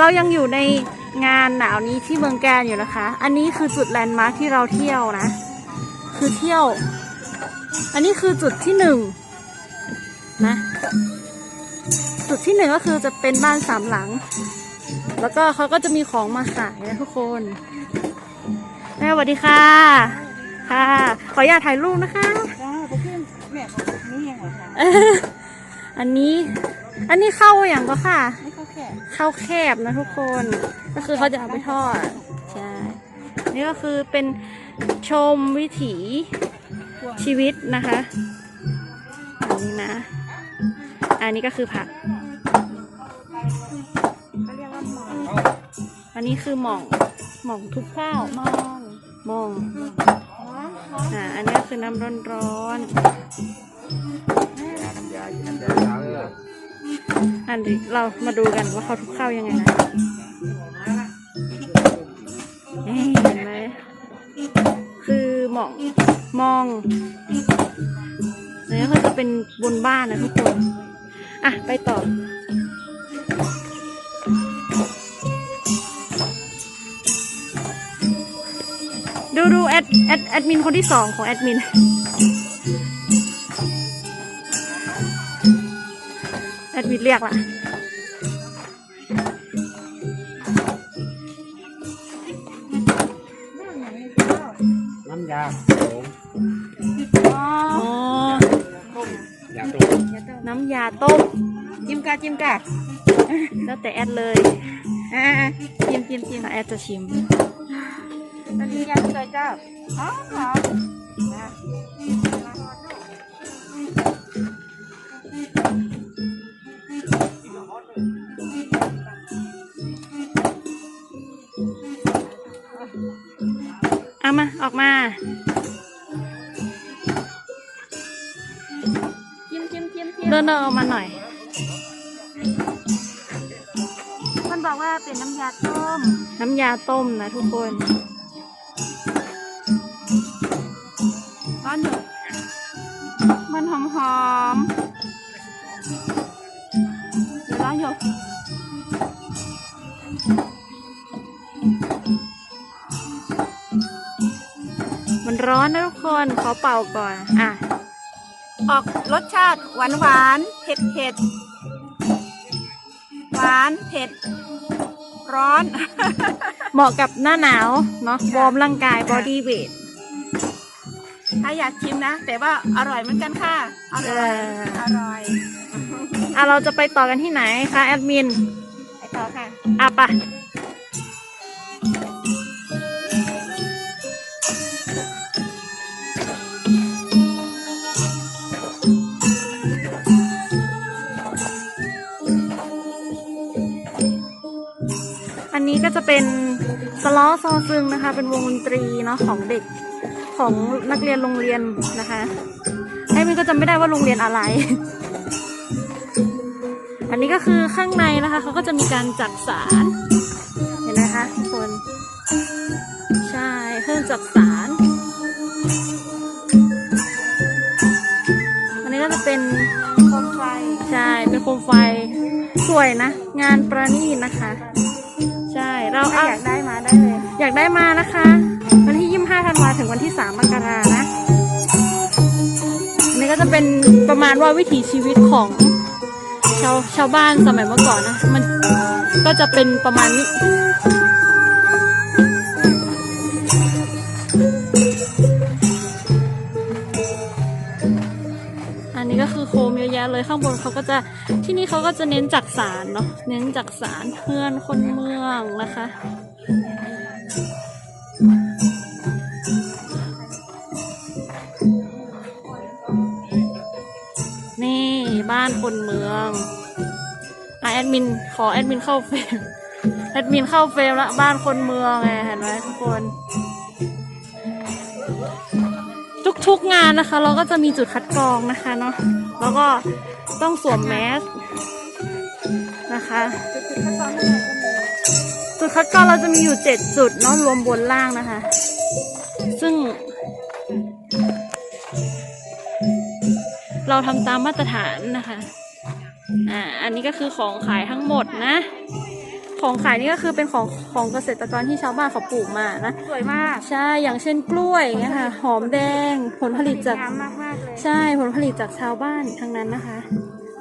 เรายังอยู่ในงานหนาวนี้ที่เมืองแกนอยู่นะคะ อันนี้คือจุดแลนด์มาร์คที่เราเที่ยวนะ คือเที่ยว อันนี้คือจุดที่หนึ่งนะ จุดที่หนึ่งก็คือจะเป็นบ้านสามหลัง แล้วก็เขาก็จะมีของมาขายนะทุกคนแม่สวัสดีค่ะ ค่ะ ขออยากถ่ายรูปนะคะ จ้าไปขึ้นแม่นี่ยังเหรอคะ อันนี้ อันนี้เข้าอย่างก็ค่ะ ไม่เข้าแค่ข้าวแคบนะทุกคน ก็คือเขาจะเอาไปทอด ใช่ นี่ก็คือเป็นชมวิถีชีวิตนะคะอันนี้นะ อันนี้ก็คือผักเขาเรียกว่าหมอนอันนี้คือหม่อง หม่องทุบข้าวมองมองร้อนร้อนอ่า อันนี้ก็คือน้ำร้อนน้ำยาน้ำยาล้างเลยๆ อันนี้เรามาดูกันว่าเขาทุบข้าวยังไงนะเอ๊ะเห็นไหมคือหมองมองอันนี้ก็จะเป็นบนบ้านนะทุกคน อะ ไปต่อดูดูแอดแอดแอดมินคนที่สองของแอดมิน ดมินเรียกละน้ำยาโงอ๋ออ๋อ ยาตรงน้ำยาต้ม จิ้มกะจิ้มกะแล้วแต่แอดเลยอ่าจิ้มจิ้มจิ้มถ้าแอดจะชิมมันมียาตัวเจ้าอ๋อหอมนะเอามาอ อกมาจิ้มจิ้มจิ้มจิ้มเดินเดินออกมาหน่อย มันบอกว่าเป็นน้ำยาต้ม น้ำยาต้มนะทุกคนร้อนอยู่มันหอมหอม ร้อนนะทุกคนขอเป่าก่อนอะออกรสชาติหวานหวานเผ็ดเผ็ดหวานเผ็ด ร้อน เหมาะกับหน้าหนาวเนาะวอร์มร่างกายบอดี้เวทถ้าอยากชิมนะ แต่ว่าอร่อยเหมือนกันค่ะ อร่อยเอออร่อยอะเราจะไปต่อกันที่ไหนคะแอดมิน ไปต่อค่ะอะป ก็จะเป็นสล้อซอซึงนะคะ เป็นวงดนตรีเนาะของเด็กของนักเรียนโรงเรียนนะคะไอ้มันก็จะไม่ได้ว่าโรงเรียนอะไร อันนี้ก็คือข้างในนะคะเขาก็จะมีการจักสารเห็นไหมคะทุกคน ใช่เครื่องจักสารอันนี้ก็จะเป็นโคมไฟ ใช่ เป็นโคมไฟ สวยนะ งานประณีตนะคะใช่ เราถ้าเอาอยากได้มาได้เลยอยากได้มานะคะ วันที่ 25ธันวาถึงวันที่ 3 มกรานะอันนี้ก็จะเป็นประมาณว่าวิถีชีวิตของชาวชาวบ้านสมัยเมื่อก่อนนะ มันก็จะเป็นประมาณนี้อัน เยอะแยะเลยข้างบนเขาก็จะที่นี่เขาก็จะเน้นจักสารเนาะเน้นจักสารเพื่อนคนเมืองนะคะนี่บ้านคนเมืองอะแอดมินขอแอดมินเข้าเฟรมแอดมินเข้าเฟรมละบ้านคนเมืองไงเห็นไหมทุกคน ทุกๆงานนะคะ เราก็จะมีจุดคัดกรองนะคะเนาะแล้วก็ ต้องสวมแมสนะคะ จุดคัดกรองเราจะมีอยู่เจ็ดจุดเนาะรวมบนล่างนะคะ ซึ่ง เราทำตามมาตรฐานนะคะ อ่า อันนี้ก็คือของขายทั้งหมดนะ ของขายนี่ก็คือเป็นของของเกษตรกรที่ชาวบ้านเขาปลูกมานะ สวยมาก ใช่ อย่างเช่นกล้วยอย่างเงี้ยค่ะ หอมแดง ผลผลิตจากงามมากมากๆเลยใช่ ผลผลิตจากชาวบ้านทั้งนั้นนะคะ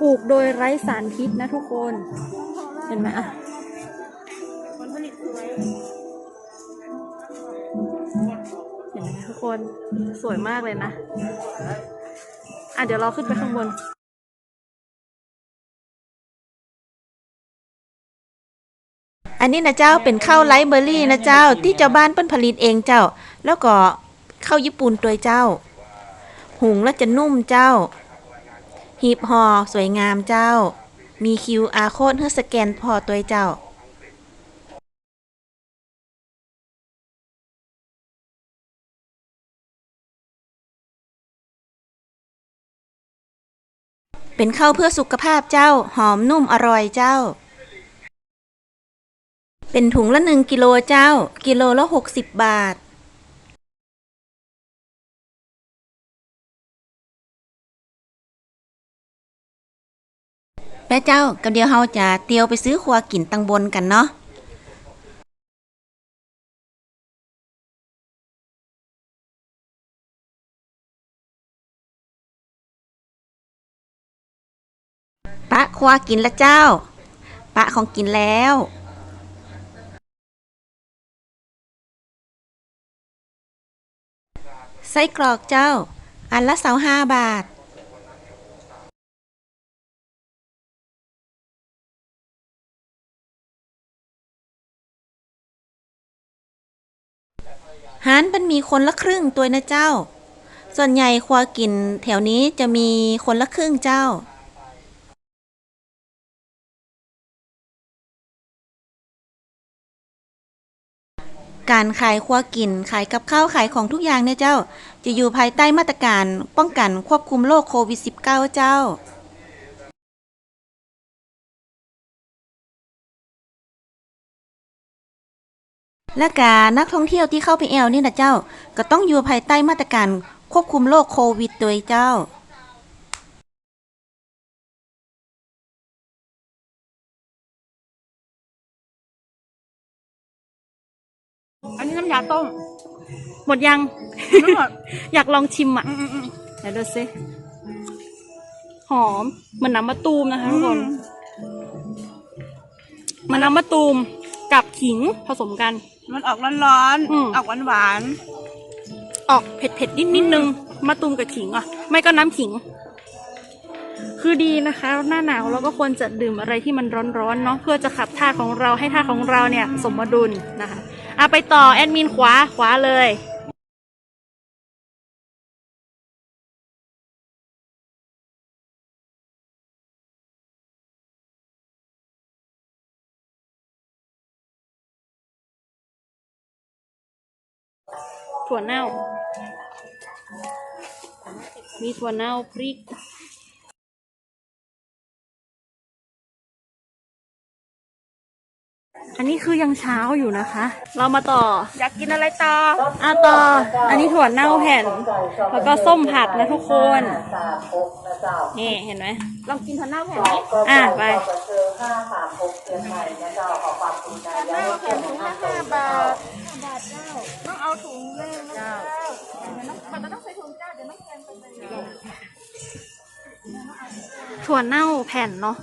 ปลูกโดยไร้สารพิษนะทุกคน เห็นไหมอะผลผลิตสวยเห็นไหมทุกคนสวยมากเลยนะ อะเดี๋ยวเราขึ้นไปข้างบนอันนี้นะเจ้าเป็นข้าวไลเบอร์รี่นะเจ้า ที่เจ้าบ้านเปิ้นผลิตเองเจ้า แล้วก็ข้าวญี่ปุ่นตัวเจ้า หุงแล้วจะนุ่มเจ้า หีบห่อสวยงามเจ้า มี QR code ให้สแกนพอตัวเจ้าเป็นข้าวเพื่อสุขภาพเจ้า หอมนุ่มอร่อยเจ้า เป็นถุงละหนึ่งกิโลเจ้า กิโลละหกสิบบาท แม่เจ้ากับเดียวเฮาจะเตียวไปซื้อครัวกินตังบนกันเนาะปะครัวกินละเจ้า ปะของกินแล้วไส้กรอกเจ้า อันละเสาห้าบาท หารเป็นมีคนละครึ่งตัวนะเจ้า ส่วนใหญ่ครัวกินแถวนี้จะมีคนละครึ่งเจ้าการขายครัวกินขายกับข้าวขายของทุกอย่างเนี่ยเจ้า จะอยู่ภายใต้มาตรการป้องกันควบคุมโรคโควิด -19 เจ้า และการนักท่องเที่ยวที่เข้าไปแอวนี่นะเจ้า ก็ต้องอยู่ภายใต้มาตรการควบคุมโรคโควิดโดยเจ้า อันนี้น้ำยาต้ม หมดยังทั้งหมด อยากลองชิมอะอืมอืมอืมเดี๋ยวดูสิหอมเหมันน้ำมะตูมนะคะทุกคนมันน้ำมะตูมกับขิงผสมกัน มันออกร้อนอืม ๆออกหวานหวานออกเผ็ดๆนิดนิดนึงมะตูมกับขิงอะ ไม่ก็น้ำขิง คือดีนะคะ หน้าหนาวเราก็ควรจะดื่มอะไรที่มันร้อนๆเนาะเพื่อจะขับธาตุของเราให้ธาตุของเราเนี่ย สมดุลนะคะอะไปต่อแอดมินขวาขวาเลย ถั่วเน่า มีถั่วเน่าพริกอันนี้คือยังเช้าอยู่นะคะ เรามาต่อๆอยากกินอะไรต่ออะต่อ อันนี้ถั่วเน่าแผ่น แล้วก็ส้มผัดนะทุกคน นี่เห็นไหมลองกินทันเน่าแผ่นนี้อะไปทันเน่าแผ่นถุงละห้าบาทบาทเจ้าต้อง เอาถุงเลยนะเจ้ามันจะต้องใช้ถุงเจ้าเดี๋ยวไม่แข็งไปเลยถั่วเน่าแผ่นเนาะ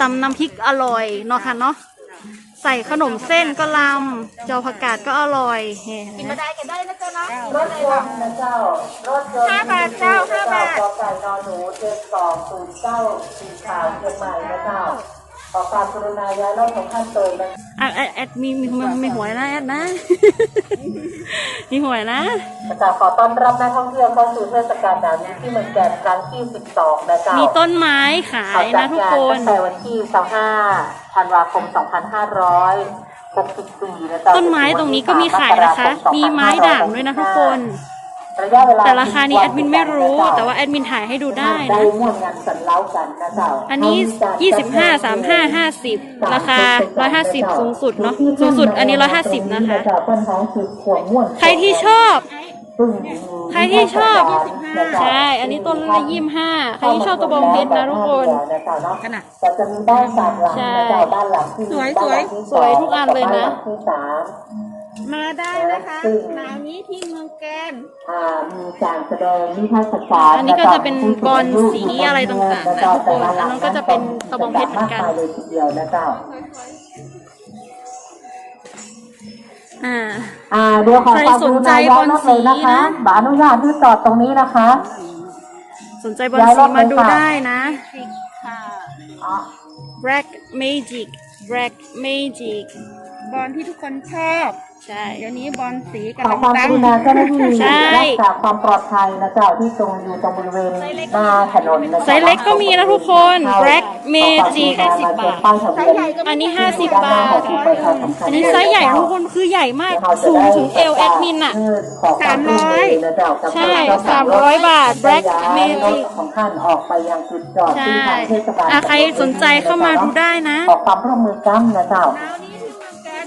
ตำน้ำพริกอร่อยเนาะค่ะเนาะใส่ขนมเส้นก็ลำเจ้าผักกาดก็อร่อยเห็นกินไหม มาได้กันได้นะเจ้าเนาะรถยนต์นะเจ้ารถยนต์ห้าบาทเจ้าห้าบาท กอไก่นอนหนูเจ็ดสองศูนย์เก้าสีขาวเชียงใหม่นะเจ้า ขอความกรุณาย้ายรถของท่านโดยนะอะแอดแอดมีมีมีมีหวยนะแอดนะ มีหวยนะเจ้าขอต้อนรับนักท่องเที่ยวเข้าสู่เทศกาลดาวนี้ที่เมืองแก่นครั้งที่ 12 นะเจ้ามีต้นไม้ขายนะทุกคน ตั้งแต่วันที่ 25 ธันวาคม 2564นะเจ้าต้นไม้ตรงนี้ก็มีขายนะคะ มีไม้ด่างด้วยนะทุกคน ระยะเวลาแต่ราคานี้แอดมินไม่รู้ แต่ว่าแอดมินถ่ายให้ดูได้ได้นะม่วนงานสันเล้ากันนะเจ้าอันนี้ 25 35 50 ราคา 150 สูงสุดเนาะสูงสุดอันนี้ 150 นะคะ ใครที่ชอบซึ่งใครที่ชอบนะจ๊ะใช่ อันนี้ต้นละยี่สิบห้าใครที่ชอบตะบองเพชรนะทุกคนขนาดแต่จะมีบ้านสามหลังใช่นะจ๊ะบ้านหลังที่สวยบ้านหลังสวยที่สวยทุกอันเลยนะบ้าหลังที่สา มมาได้นะคะหนาวนี้ที่เมืองแกนอ่ามีการแสดงนิทรรศการอันนี้ก็จะเป็นบอลสีอะไรต่างๆนะทุกคนอันนั้นก็จะเป็นตะบองเพชรเหมือนกันากายเลยทีเดียวนะเจ้าอ่าอ่าเดี๋ยวขอใครความสนรู้ใจนายกบอลนักเลยนะคะสีนะบาอนุญาตที่จอดตรงนี้นะคะ สนใจบอลสีมาดูได้นะอะ Black Magic Black Magic บอลที่ทุกคนชอบ ใช่เดี๋ยวนี้บอลสีขอกำลังความดักง รุณาเจ้าหน้าที่ใช่ รักษาความปลอดภัยนะเจ้าที่ตรงอยู่ตรงบริเวณหน้าถนนนะไซส์เล็กก็มีนะทุกคน Black Magic 50บาทป้ายทะเบียนอันนี้ 50 บาท อันนี้ไซส์ใหญ่นะทุกคนคือใหญ่มากสูงถึงเอวแอดมินอะสามร้อยใช่300บาท Black Magic ของท่านออกไปยังจุดจอดใช่ที่ทางเทศบาลอะใครสนใจเข้ามาดูได้นะ ขอความร่วมมือกันนะเจ้าหนาวนี้ที่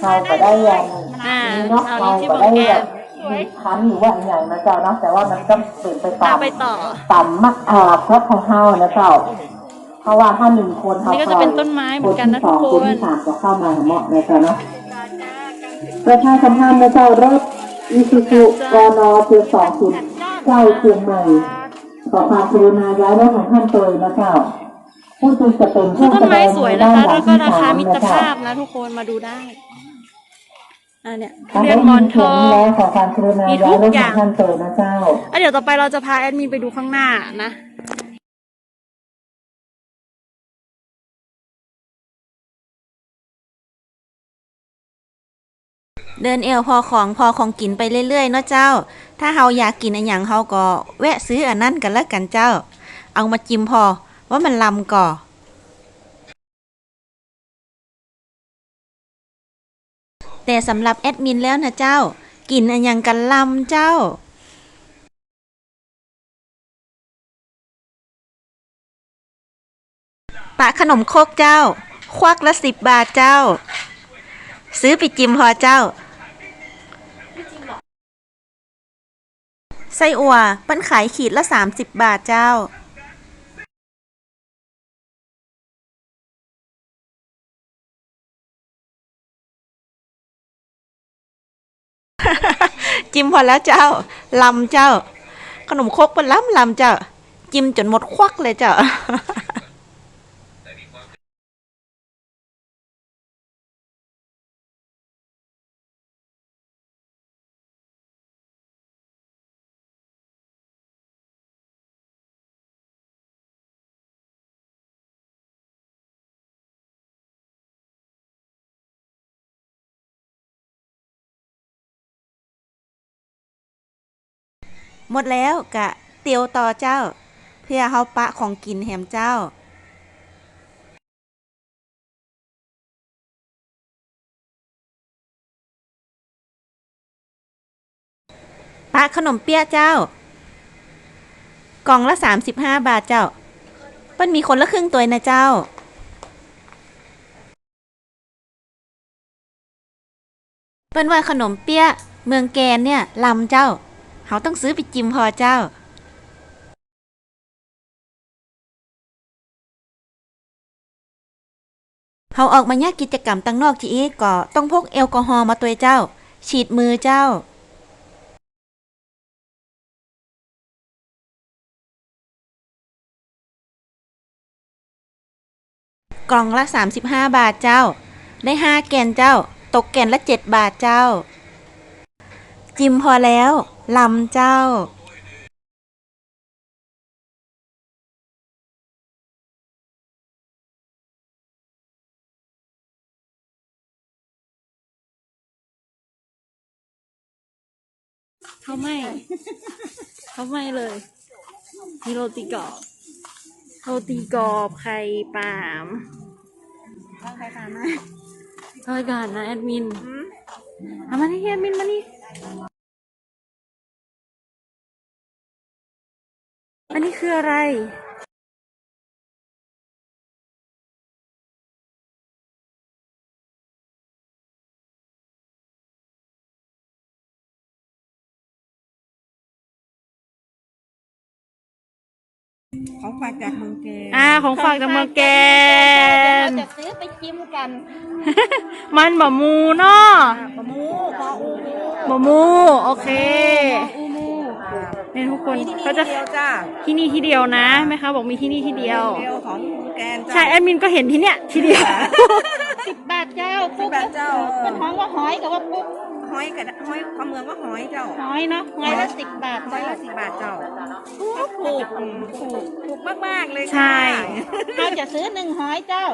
เมืองแกนเราไปได้ยังอ่าเนาะเอาเรานี้ที่ไปเมืองได้แกแบบนมีคันหรือว่าอะไรอย่างนะเจ้าเนาะแต่ว่ามันก็เปลี่ยนไปตาเอามไปต่อต่ำมากอ่าเพราะของเฮานะเจ้าเพราะว่าถ้าหนึ่งคนเขานี่ก็จะเป็นต้นไม้เหมือนกันนะคที่สองทุกคนคนที่สามก็เข้ามาเหมาะนะเจ้าเนาะประชาสัมพันธ์นะเจ้ารถอีซูซูกนเพียงสองศูนย์เก้าเชียงใหม่ขอความกรุณาย้ายรถของท่านตัวนะเจ้าผู้ที่จะเป็นคือต้นไม้สวยนะคะแล้วก็ราคามิตรเจ้ภาพนะทุกคนมาดูได้ อ่าเนี่ยท่านเรียได้นหมยิอนนทเสียองงแล้วขอความกรุณามีทุย้ายกรถอขอย่างงท่านตัวนะเจ้า อะเดี๋ยวต่อไปเราจะพาแอดมินไปดูข้างหน้านะ เดินเอวพอของพอของกินไปเรื่อยๆเนาะเจ้า ถ้าเฮาอยากกินอันหยังเฮาก็แวะซื้ออันนั้นกันแล้วกันเจ้า เอามาจิ้มพอว่ามันลำก่อ แต่สำหรับแอดมินแล้วนะเจ้า กินอันยังกันลำเจ้าปะขนมโคกเจ้า ควักละสิบบาทเจ้า ซื้อไปจิมพอเจ้าไส้อั่วปิ้นขายขีดละ30บาทเจ้า จิ้มพอแล้วเจ้าลำเจ้า ขนมครกเป็นล้ำลำเจ้า จิ้มจนหมดควักเลยเจ้า หมดแล้วกะเตียวต่อเจ้า เพื่อเฮาปะของกินแหมเจ้าปะขนมเปี๊ยะเจ้า กล่องละ 35 บาทเจ้าเป็นมีคนละครึ่งตัวนะเจ้า เปิ้นว่าขนมเปี๊ยะเมืองแกนเนี่ยลำเจ้า เขาต้องซื้อไปจิ้มพอเจ้าเขาออกมาเนี่ยกกิจกรรมตั้งนอกจีเอก็ต้องพกแอลกอฮอล์มาตัวเจ้า ฉีดมือเจ้ากล่องละ 35 บาทเจ้า ได้ 5 แกนเจ้า ตกแกนละ 7 บาทเจ้า จิมพอแล้ว ลำเจ้าเขาไม่ เขาไม่เลย มีโรตีกรอบ โรตีกรอบไข่ปาล์มต้องใครตามมาเอาไปก่อนนะแอดมินเอามาที่แอดมินมานี่ อันนี้คืออะไรของฝากจากเมืองแกนอ่าของฝากจากเมืองแกน เราจะซื้อไปจิ้มกันมันบะมูเนาะบะมูบะมู โอเค อู เนี่ยทุกคนที่นี่เขาจะเดียวจ้าที่นี่ที่เดียวนะแม่ค้าบอกมีที่นี่ที่เดียว เดียวของเมืองแกนจ้าใช่แอดมินก็เห็นที่เนี้ยที่เดียวสิบบาทเจ้าสิบบาทเจ้าเป็นท้องว่าหอยกับว่าปุ๊กหอยกับหอยความเมืองว่าหอยเจ้าหอยเนาะหอยละสิบบาทหอยละสิบบาทเจ้าถูกถูกถูกถูกมากๆเลยค่ะใช่เราจะซื้อหนึ่งหอยเจ้า